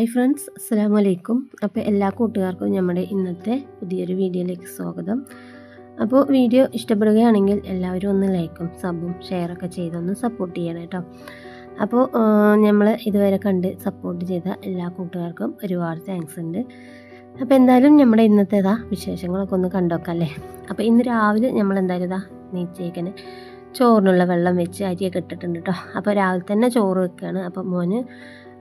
Hi friends അസ്സാം വലൈക്കും അപ്പോൾ എല്ലാ കൂട്ടുകാർക്കും നമ്മുടെ ഇന്നത്തെ പുതിയൊരു വീഡിയോയിലേക്ക് സ്വാഗതം. അപ്പോൾ വീഡിയോ ഇഷ്ടപ്പെടുകയാണെങ്കിൽ എല്ലാവരും ഒന്ന് ലൈക്കും സബും ഷെയറൊക്കെ ചെയ്തൊന്ന് സപ്പോർട്ട് ചെയ്യണം കേട്ടോ. അപ്പോൾ നമ്മൾ ഇതുവരെ കണ്ട് സപ്പോർട്ട് ചെയ്ത എല്ലാ കൂട്ടുകാർക്കും ഒരുപാട് താങ്ക്സ് ഉണ്ട്. അപ്പോൾ എന്തായാലും നമ്മുടെ ഇന്നത്തേതാ വിശേഷങ്ങളൊക്കെ ഒന്ന് കണ്ടോക്കല്ലേ അപ്പോൾ ഇന്ന് രാവിലെ നമ്മൾ എന്തായാലും ഇതാ നീച്ചേക്കന് ചോറിനുള്ള വെള്ളം വെച്ച് അരിയൊക്കെ ഇട്ടിട്ടുണ്ട് കേട്ടോ. അപ്പോൾ രാവിലെ തന്നെ ചോറ് വെക്കുകയാണ് അപ്പോൾ മോന്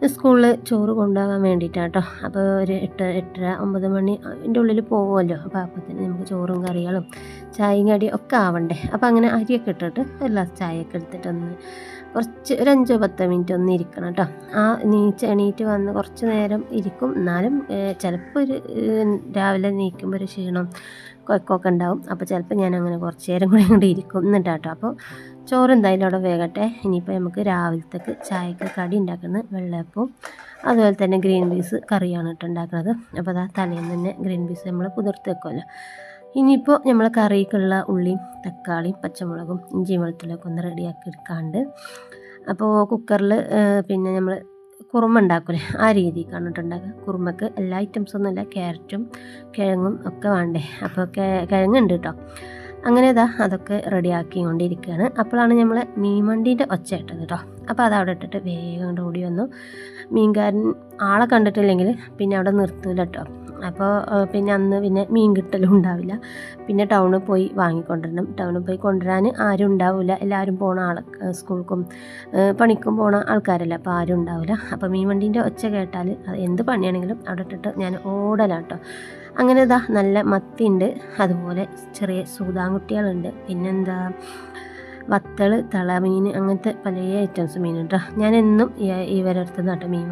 സ്കൂളിൽ ചോറ് കൊണ്ടുപോകാൻ വേണ്ടിയിട്ടാണ് കേട്ടോ. അപ്പോൾ ഒരു എട്ട് എട്ടര ഒമ്പത് മണി അതിന്റെ ഉള്ളിൽ പോകുമല്ലോ അപ്പോൾ അപ്പത്തിന് നമുക്ക് ചോറും കറികളും ചായയും കടിയും ഒക്കെ ആവണ്ടേ. അപ്പോൾ അങ്ങനെ അരിയൊക്കെ ഇട്ടിട്ട് എല്ലാ ചായയൊക്കെ എടുത്തിട്ടൊന്ന് കുറച്ച് ഒരു അഞ്ചോ പത്തോ മിനിറ്റ് ഒന്ന് ഇരിക്കണം കേട്ടോ. ആ നീച്ച് എണീറ്റ് വന്ന് കുറച്ച് നേരം ഇരിക്കും. എന്നാലും ചിലപ്പോൾ ഒരു രാവിലെ നീക്കുമ്പോൾ ഒരു ക്ഷീണം കൊക്കൊക്കെ ഉണ്ടാവും. അപ്പോൾ ചിലപ്പോൾ ഞാൻ അങ്ങനെ കുറച്ച് നേരം കൂടി ഇങ്ങോട്ട് ഇരിക്കും. എന്നിട്ടാട്ടോ. അപ്പോൾ ചോറ് എന്തായാലും അവിടെ വേകട്ടെ. ഇനിയിപ്പോൾ നമുക്ക് രാവിലത്തേക്ക് ചായക്ക് കടി ഉണ്ടാക്കുന്നത് വെള്ളയപ്പവും അതുപോലെ തന്നെ ഗ്രീൻ പീസ് കറിയാണ് കേട്ടോ ഉണ്ടാക്കുന്നത്. അപ്പോൾ അതാ തലേന്ന് തന്നെ ഗ്രീൻ പീസ് നമ്മൾ കുതിർത്ത് വെക്കുമല്ലോ ഇനിയിപ്പോൾ നമ്മൾ കറിക്കുള്ള ഉള്ളിയും തക്കാളിയും പച്ചമുളകും ഇഞ്ചിയും വെളുത്തുള്ളിയൊക്കെ ഒന്ന് റെഡിയാക്കി എടുക്കാണ്ട്. അപ്പോൾ കുക്കറിൽ പിന്നെ നമ്മൾ കുറുമ ആ രീതിക്കാണ് കേട്ടോ ഉണ്ടാക്കുക. കുറുമക്ക് എല്ലാ ഐറ്റംസൊന്നുമില്ല ക്യാരറ്റും കിഴങ്ങും ഒക്കെ വേണ്ടേ? അപ്പോൾ കിഴങ്ങുണ്ട് കേട്ടോ. അങ്ങനെ ഇതാ അതൊക്കെ റെഡിയാക്കി കൊണ്ടിരിക്കുകയാണ് അപ്പോഴാണ് നമ്മൾ മീൻ വണ്ടീന്റെ ഒച്ച ഇട്ടത് കേട്ടോ. അപ്പോൾ അത് അവിടെ ഇട്ടിട്ട് വേഗം ഓടി വന്നു. മീൻകാരൻ ആളെ കണ്ടിട്ടില്ലെങ്കിൽ പിന്നെ അവിടെ നിർത്തൂല കേട്ടോ. അപ്പോൾ പിന്നെ അന്ന് പിന്നെ മീൻ കിട്ടലും ഉണ്ടാവില്ല. പിന്നെ ടൗണിൽ പോയി വാങ്ങിക്കൊണ്ടിരണം. ടൗണിൽ പോയി കൊണ്ടുവരാൻ ആരും ഉണ്ടാവില്ല എല്ലാവരും പോണ ആൾ സ്കൂൾക്കും പണിക്കും പോണ ആൾക്കാരല്ല. അപ്പോൾ ആരും ഉണ്ടാവില്ല അപ്പോൾ മീൻ വണ്ടീന്റെ ഒച്ച കേട്ടാൽ എന്ത് പണിയാണെങ്കിലും അവിടെ ഇട്ടിട്ട് ഞാൻ ഓടലാട്ടോ അങ്ങനെ ഇതാ നല്ല മത്തിയുണ്ട്. അതുപോലെ ചെറിയ സൂതാൻകുട്ടികളുണ്ട് പിന്നെന്താ വത്തൾ തളമീൻ അങ്ങനത്തെ പല ഐറ്റംസ് മീൻ കേട്ടോ ഞാൻ എന്നും ഇവരുടെ അടുത്ത് നിന്നാട്ടോ മീൻ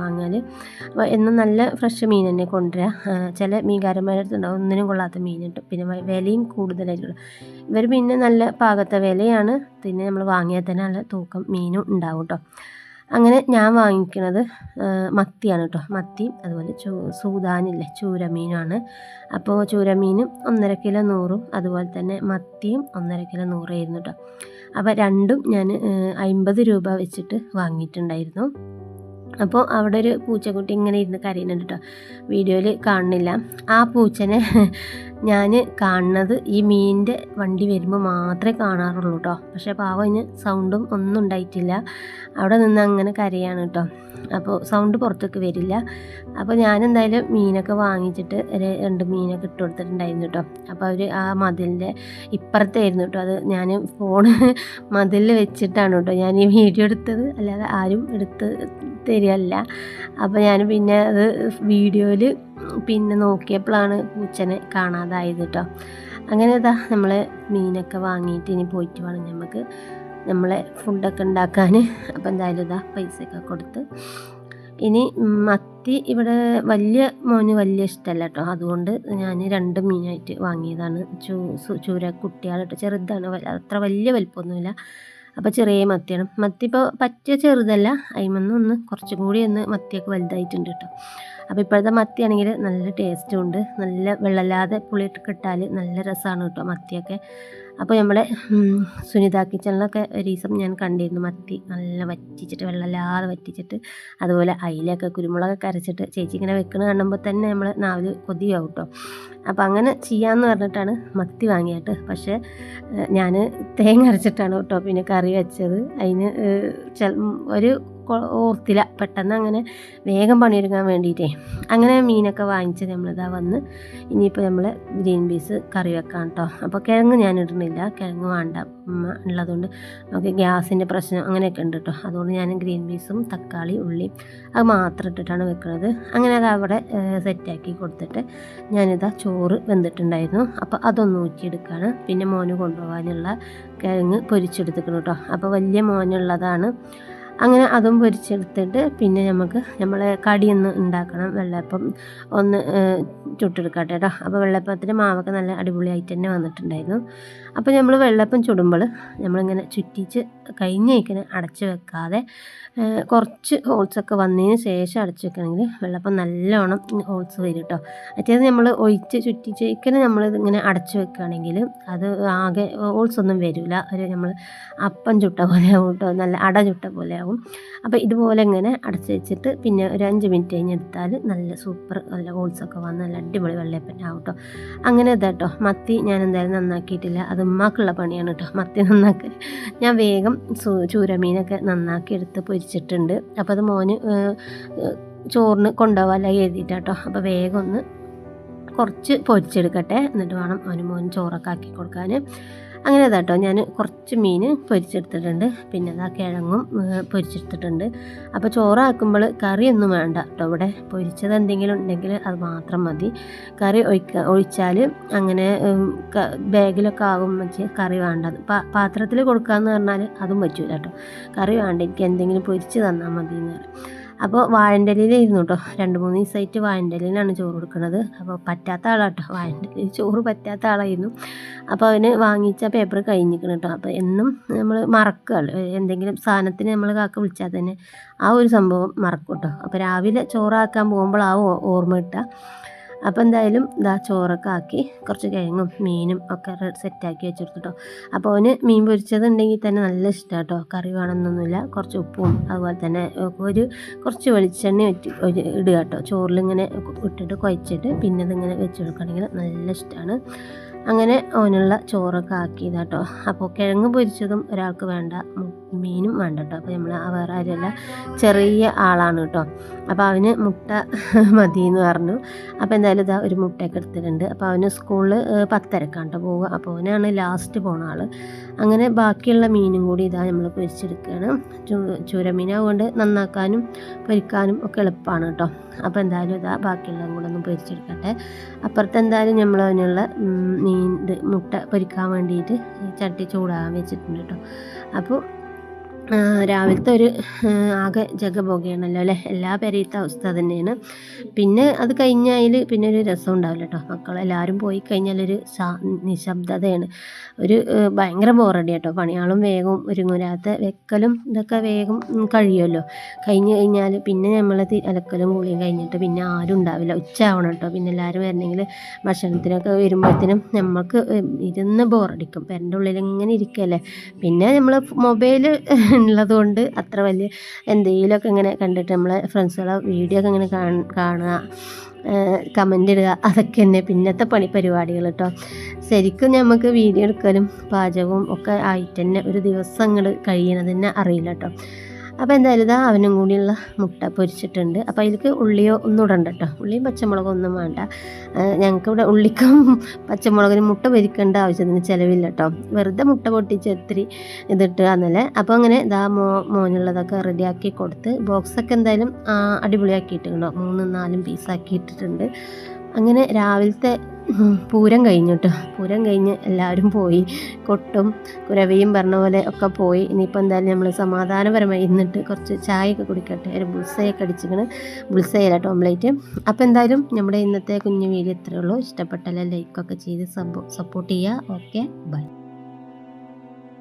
അപ്പോൾ എന്നും നല്ല ഫ്രഷ് മീൻ തന്നെ കൊണ്ടുവരാം. ചില മീൻകാരന്മാരുടെ അടുത്തുണ്ടാവും ഒന്നിനും കൊള്ളാത്ത മീൻ കിട്ടും പിന്നെ വിലയും കൂടുതലായിട്ടുള്ള ഇവർ പിന്നെ നല്ല പാകത്തെ വിലയാണ്. പിന്നെ നമ്മൾ വാങ്ങിയാൽ തന്നെ നല്ല തൂക്കം മീനും ഉണ്ടാവും കേട്ടോ അങ്ങനെ ഞാൻ വാങ്ങിക്കുന്നത് മത്തിയാണ് കേട്ടോ മത്തിയും അതുപോലെ ചൂ സൂതാനില്ലേ ചൂരമീനുമാണ്. അപ്പോൾ ചൂരമീനും ഒന്നര കിലോ നൂറും അതുപോലെ തന്നെ മത്തിയും ഒന്നര കിലോ നൂറായിരുന്നു കേട്ടോ അപ്പോൾ രണ്ടും ഞാൻ അൻപത് രൂപ വെച്ചിട്ട് വാങ്ങിയിട്ടുണ്ടായിരുന്നു. അപ്പോൾ അവിടെ ഒരു പൂച്ചക്കുട്ടി ഇങ്ങനെ ഇരുന്ന് കരയുന്നുണ്ട് കേട്ടോ വീഡിയോയിൽ കാണുന്നില്ല. ആ പൂച്ചനെ ഞാൻ കാണുന്നത് ഈ മീനിന്റെ വണ്ടി വരുമ്പോൾ മാത്രമേ കാണാറുള്ളൂ കേട്ടോ പക്ഷേ പാവം അതിന് സൗണ്ടും ഒന്നും ഉണ്ടായിട്ടില്ല. അവിടെ നിന്ന് അങ്ങനെ കരയാണ് കേട്ടോ അപ്പോൾ സൗണ്ട് പുറത്തേക്ക് വരില്ല. അപ്പോൾ ഞാൻ എന്തായാലും മീനൊക്കെ വാങ്ങിച്ചിട്ട് രണ്ട് മീനൊക്കെ ഇട്ട് കൊടുത്തിട്ടുണ്ടായിരുന്നു കേട്ടോ. അപ്പോൾ അവർ ആ മതിലിന്റെ ഇപ്പുറത്തായിരുന്നു കേട്ടോ. അത് ഞാൻ ഫോൺ മതിലിൽ വെച്ചിട്ടാണ് കേട്ടോ ഞാൻ ഈ വീഡിയോ എടുത്തത്. അല്ലാതെ ആരും എടുത്ത് തരികയല്ല. അപ്പോൾ ഞാൻ പിന്നെ അത് വീഡിയോയിൽ പിന്നെ നോക്കിയപ്പോഴാണ് പൂച്ചനെ കാണാതായത് കേട്ടോ. അങ്ങനെ ഇതാ നമ്മൾ മീനൊക്കെ വാങ്ങിയിട്ട് ഇനി പോയിട്ട് വേണം നമുക്ക് നമ്മളെ ഫുഡൊക്കെ ഉണ്ടാക്കാൻ അപ്പോൾ എന്തായാലും ഇതാ പൈസയൊക്കെ കൊടുത്ത്. ഇനി മത്തി ഇവിടെ വലിയ മോന് വലിയ ഇഷ്ടമല്ല കേട്ടോ. അതുകൊണ്ട് ഞാൻ രണ്ട് മീനായിട്ട് വാങ്ങിയതാണ്. ചൂ ചൂര കുട്ടിയാളിട്ട് ചെറുതാണ്. അത്ര വലിയ വലിപ്പമൊന്നുമില്ല. അപ്പോൾ ചെറിയ മത്തിയാണ്. മത്തി ഇപ്പോൾ പറ്റിയ ചെറുതല്ല. അതിമന്ന് ഒന്ന് കുറച്ചും കൂടി ഒന്ന് മത്തിയൊക്കെ വലുതായിട്ടുണ്ട് കേട്ടോ. അപ്പോൾ ഇപ്പോഴത്തെ മത്തിയാണെങ്കിൽ നല്ല ടേസ്റ്റും ഉണ്ട്. നല്ല വെള്ളമില്ലാതെ പുളിയിട്ട് കിട്ടാൽ നല്ല രസമാണ് കേട്ടോ മത്തിയൊക്കെ. അപ്പോൾ നമ്മുടെ സുനിത കിച്ചണിലൊക്കെ ഒരു ദിവസം ഞാൻ കണ്ടിരുന്നു. മത്തി നല്ല വറ്റിച്ചിട്ട് വെള്ളമില്ലാതെ വറ്റിച്ചിട്ട് അതുപോലെ അയിലൊക്കെ കുരുമുളകൊക്കെ അരച്ചിട്ട് ചേച്ചി ഇങ്ങനെ വെക്കണ കാണുമ്പോൾ തന്നെ നമ്മൾ നാവിൽ കൊതിയാവും കേട്ടോ അപ്പോൾ അങ്ങനെ ചെയ്യാമെന്ന് പറഞ്ഞിട്ടാണ് മത്തി വാങ്ങിയിട്ട്. പക്ഷേ ഞാൻ തേങ്ങ അരച്ചിട്ടാണ് കേട്ടോ പിന്നെ കറി വെച്ചത്. അതിന് ഒരു ഓർത്തില്ല പെട്ടെന്ന് അങ്ങനെ വേഗം പണിയെടുക്കാൻ വേണ്ടിയിട്ടേ അങ്ങനെ മീനൊക്കെ വാങ്ങിച്ച് നമ്മളിതാ വന്ന്. ഇനിയിപ്പോൾ നമ്മൾ ഗ്രീൻ പീസ് കറി വെക്കാം കേട്ടോ അപ്പോൾ കിഴങ്ങ് ഞാൻ ഇടുന്നില്ല കിഴങ്ങ് വേണ്ട. ഉള്ളതുകൊണ്ട് നമുക്ക് ഗ്യാസിന്റെ പ്രശ്നം അങ്ങനെയൊക്കെ ഉണ്ട് കേട്ടോ. അതുകൊണ്ട് ഞാൻ ഗ്രീൻ പീസും തക്കാളി ഉള്ളി അത് മാത്രം ഇട്ടിട്ടാണ് വെക്കുന്നത്. അങ്ങനെ അത് അവിടെ സെറ്റാക്കി കൊടുത്തിട്ട് ഞാനിതാ ചോറ് വെന്തിട്ടുണ്ടായിരുന്നു. അപ്പോൾ അതൊന്ന് ഊറ്റിയെടുക്കുകയാണ്. പിന്നെ മോന് കൊണ്ടുപോകാനുള്ള കിഴങ്ങ് പൊരിച്ചെടുത്തിക്കണം കേട്ടോ. അപ്പോൾ വലിയ മോനുള്ളതാണ്. അങ്ങനെ അതും പൊരിച്ചെടുത്തിട്ട് പിന്നെ നമുക്ക് നമ്മൾ കടിയൊന്ന് ഉണ്ടാക്കണം. വെള്ളപ്പം ഒന്ന് ചുട്ടെടുക്കട്ടെ കേട്ടോ. അപ്പോൾ വെള്ളപ്പത്തിന് മാവൊക്കെ നല്ല അടിപൊളിയായിട്ട് തന്നെ വന്നിട്ടുണ്ടായിരുന്നു. അപ്പോൾ നമ്മൾ വെള്ളപ്പം ചുടുമ്പോൾ നമ്മളിങ്ങനെ ചുറ്റിച്ച് കഴിഞ്ഞേക്കിന് അടച്ചു വെക്കാതെ കുറച്ച് ഹോൾസൊക്കെ വന്നതിന് ശേഷം അടച്ചു വെക്കണമെങ്കിൽ വെള്ളപ്പം നല്ലോണം ഹോൾസ് വരും കേട്ടോ. അതായത് നമ്മൾ ഒഴിച്ച് ചുറ്റിച്ച് ഇക്കനെ നമ്മൾ ഇങ്ങനെ അടച്ചു വെക്കുകയാണെങ്കിൽ അത് ആകെ ഹോൾസ് ഒന്നും വരില്ല. ഒരു നമ്മൾ അപ്പം ചുട്ട പോലെ ആവും കേട്ടോ. നല്ല അട ചുട്ട പോലെ ആവും അപ്പോൾ ഇതുപോലെ ഇങ്ങനെ അടച്ചു വെച്ചിട്ട് പിന്നെ ഒരു അഞ്ച് മിനിറ്റ് കഴിഞ്ഞ് എടുത്താൽ നല്ല സൂപ്പർ നല്ല ഗോൾസൊക്കെ വന്ന് നല്ല അടിപൊളി വെള്ളയപ്പറ്റാവും കേട്ടോ അങ്ങനെ ഇതാട്ടോ മത്തി ഞാൻ എന്തായാലും നന്നാക്കിയിട്ടില്ല. അത് ഉമ്മാക്കുള്ള പണിയാണ് കേട്ടോ മത്തി നന്നാക്കൽ ഞാൻ വേഗം ചൂരമീനൊക്കെ നന്നാക്കി എടുത്ത് പൊരിച്ചിട്ടുണ്ട്. അപ്പോൾ അത് മോന് ചോറിന് കൊണ്ടുപോകാല്ല എഴുതിയിട്ടാട്ടോ അപ്പോൾ വേഗം ഒന്ന് കുറച്ച് പൊരിച്ചെടുക്കട്ടെ. എന്നിട്ട് വേണം അവന് മോൻ ചോറൊക്കെ ആക്കി കൊടുക്കാൻ. അങ്ങനെ കേട്ടോ ഞാൻ കുറച്ച് മീൻ പൊരിച്ചെടുത്തിട്ടുണ്ട്. പിന്നെ അതാ കിഴങ്ങും പൊരിച്ചെടുത്തിട്ടുണ്ട്. അപ്പോൾ ചോറാക്കുമ്പോൾ കറിയൊന്നും വേണ്ട കേട്ടോ ഇവിടെ പൊരിച്ചത് എന്തെങ്കിലും ഉണ്ടെങ്കിൽ അത് മാത്രം മതി. കറി ഒഴിക്ക ഒഴിച്ചാൽ അങ്ങനെ ബാഗിലൊക്കെ ആകും വെച്ച് കറി വേണ്ട പാത്രത്തിൽ കൊടുക്കാമെന്ന് പറഞ്ഞാൽ അതും പറ്റൂല കേട്ടോ കറി വേണ്ട എനിക്ക് എന്തെങ്കിലും പൊരിച്ച് തന്നാൽ മതി എന്ന് പറയും. അപ്പോൾ വാഴന്റെ ഇലയിലായിരുന്നു കേട്ടോ രണ്ട് മൂന്ന് ദിവസമായിട്ട് വാഴന്റെ ഇലയിലാണ് ചോറ് കൊടുക്കുന്നത് അപ്പോൾ പറ്റാത്ത ആളാട്ടോ. വാഴന്റെ ഇലയിൽ ചോറ് പറ്റാത്ത ആളായിരുന്നു. അപ്പോൾ അവന് വാങ്ങിച്ച പേപ്പർ കഴിഞ്ഞിരിക്കണം കേട്ടോ അപ്പോൾ എന്നും നമ്മൾ മറക്കുകയാണ് എന്തെങ്കിലും സാധനത്തിന് നമ്മൾ കാക്ക വിളിച്ചാൽ തന്നെ ആ ഒരു സംഭവം മറക്കും കേട്ടോ അപ്പോൾ രാവിലെ ചോറാക്കാൻ പോകുമ്പോൾ ആ ഓർമ്മ കിട്ടുക. അപ്പോൾ എന്തായാലും ഇതാ ചോറൊക്കെ ആക്കി കുറച്ച് കിഴങ്ങും മീനും ഒക്കെ സെറ്റാക്കി വെച്ചെടുത്തിട്ടോ അപ്പോൾ അവന് മീൻ പൊരിച്ചതുണ്ടെങ്കിൽ തന്നെ നല്ല ഇഷ്ടമാണ് കേട്ടോ കറി വേണമെന്നൊന്നുമില്ല. കുറച്ച് ഉപ്പും അതുപോലെ തന്നെ ഒരു കുറച്ച് വെളിച്ചെണ്ണ ഇടുക കേട്ടോ ചോറിലിങ്ങനെ ഇട്ടിട്ട് കുഴച്ചിട്ട് പിന്നെ ഇതിങ്ങനെ വെച്ച് കൊടുക്കുകയാണെങ്കിൽ നല്ല ഇഷ്ടമാണ് അങ്ങനെ അവനുള്ള ചോറൊക്കെ ആക്കിയതാട്ടോ. അപ്പോൾ കിഴങ്ങ് പൊരിച്ചതും ഒരാൾക്ക് വേണ്ട മീനും വേണ്ട കേട്ടോ അപ്പോൾ നമ്മൾ വേറെ ആരുമല്ല ചെറിയ ആളാണ് കേട്ടോ. അപ്പോൾ അവന് മുട്ട മതി എന്ന് പറഞ്ഞു. അപ്പോൾ എന്തായാലും ഇതാ ഒരു മുട്ടയൊക്കെ എടുത്തിട്ടുണ്ട്. അപ്പോൾ അവന് സ്കൂളിൽ പത്തരക്കാണ് കേട്ടോ പോവുക. അപ്പോൾ അവനാണ് ലാസ്റ്റ് പോണ ആൾ അങ്ങനെ ബാക്കിയുള്ള മീനും കൂടി ഇതാ നമ്മൾ പൊരിച്ചെടുക്കുകയാണ്. ചു- ചൂരമീനാകൊണ്ട് നന്നാക്കാനും പൊരിക്കാനും ഒക്കെ എളുപ്പമാണ് കേട്ടോ. അപ്പോൾ എന്തായാലും ഇതാ ബാക്കിയുള്ളതും കൂടെ ഒന്ന് പൊരിച്ചെടുക്കട്ടെ. അപ്പുറത്ത് എന്തായാലും നമ്മൾ മീൻ മുട്ട പൊരിക്കാൻ വേണ്ടിയിട്ട് ചട്ടി ചൂടാകാൻ വെച്ചിട്ടുണ്ട് കേട്ടോ അപ്പോൾ രാവിലത്തെ ഒരു ആകെ ജഗബോഗയാണല്ലോ അല്ലേ? എല്ലാ പേരെയത്തെ അവസ്ഥ തന്നെയാണ്. പിന്നെ അത് കഴിഞ്ഞാൽ പിന്നെ ഒരു രസം ഉണ്ടാവില്ല കേട്ടോ മക്കളെല്ലാവരും പോയി കഴിഞ്ഞാലൊരു ശാ- നിശബ്ദതയാണ്. ഒരു ഭയങ്കര ബോറടി കേട്ടോ പണിയാളും വേഗം ഒരുങ്ങൂരാത്ത വെക്കലും ഇതൊക്കെ വേഗം കഴിയുമല്ലോ. കഴിഞ്ഞ് കഴിഞ്ഞാൽ പിന്നെ നമ്മൾ അലക്കലും കുളിയും കഴിഞ്ഞിട്ട് പിന്നെ ആരും ഉണ്ടാവില്ല. ഉച്ച ആവണം കേട്ടോ പിന്നെ എല്ലാവരും വരണമെങ്കിൽ ഭക്ഷണത്തിനൊക്കെ വരുമ്പോഴത്തേനും നമുക്ക് ഇരുന്ന് ബോറടിക്കും പെരന്റെ ഉള്ളിൽ ഇങ്ങനെ ഇരിക്കല്ലേ? പിന്നെ നമ്മൾ മൊബൈൽ ഉള്ളതുകൊണ്ട് അത്ര വലിയ എന്തെങ്കിലുമൊക്കെ ഇങ്ങനെ കണ്ടിട്ട് നമ്മളെ ഫ്രണ്ട്സുകളെ വീഡിയോ ഒക്കെ ഇങ്ങനെ കാണ- കാണുക കമന്റ് ഇടുക അതൊക്കെ തന്നെ പിന്നത്തെ പണി പരിപാടികൾ കേട്ടോ ശരിക്കും നമുക്ക് വീഡിയോ എടുക്കലും പാചകവും ഒക്കെ ആയിട്ട് തന്നെ ഒരു ദിവസം അങ്ങോട്ട് അറിയില്ല കേട്ടോ അപ്പോൾ എന്തായാലും ഇതാ അവനും കൂടിയുള്ള മുട്ട പൊരിച്ചിട്ടുണ്ട്. അപ്പോൾ അതിലേക്ക് ഉള്ളിയോ ഒന്നും ഇടണ്ട കേട്ടോ ഉള്ളിയും പച്ചമുളകും ഒന്നും വേണ്ട. ഞങ്ങൾക്ക് ഇവിടെ ഉള്ളിക്കും പച്ചമുളകിനും മുട്ട പൊരിക്കേണ്ട ആവശ്യത്തിന് ചിലവില്ല കേട്ടോ വെറുതെ മുട്ട പൊട്ടിച്ച് ഒത്തിരി ഇതിട്ട് അന്നലെ അപ്പോൾ അങ്ങനെ ഇതാ മോ മോനുള്ളതൊക്കെ റെഡിയാക്കി കൊടുത്ത് ബോക്സൊക്കെ എന്തായാലും അടിപൊളിയാക്കിയിട്ടുണ്ട് മൂന്നും നാലും പീസാക്കി ഇട്ടിട്ടുണ്ട് അങ്ങനെ രാവിലത്തെ പൂരം കഴിഞ്ഞു കേട്ടോ പൂരം കഴിഞ്ഞ് എല്ലാവരും പോയി. കൊട്ടും കുരവിയും പറഞ്ഞ പോലെ ഒക്കെ പോയി. ഇനിയിപ്പോൾ എന്തായാലും നമ്മൾ സമാധാനപരമായി ഇന്നിട്ട് കുറച്ച് ചായ ഒക്കെ കുടിക്കട്ടെ. ഒരു ബുൾസയൊക്കെ അടിച്ചിങ്ങനെ ബുൾസയല്ല ഓംലേറ്റ് അപ്പോൾ എന്തായാലും നമ്മുടെ ഇന്നത്തെ കുഞ്ഞു വീഡിയോ ഇത്രയേ ഉള്ളൂ. ഇഷ്ടപ്പെട്ടാൽ ലൈക്കൊക്കെ ചെയ്ത് സപ്പോ സപ്പോർട്ട് ചെയ്യുക. Okay bye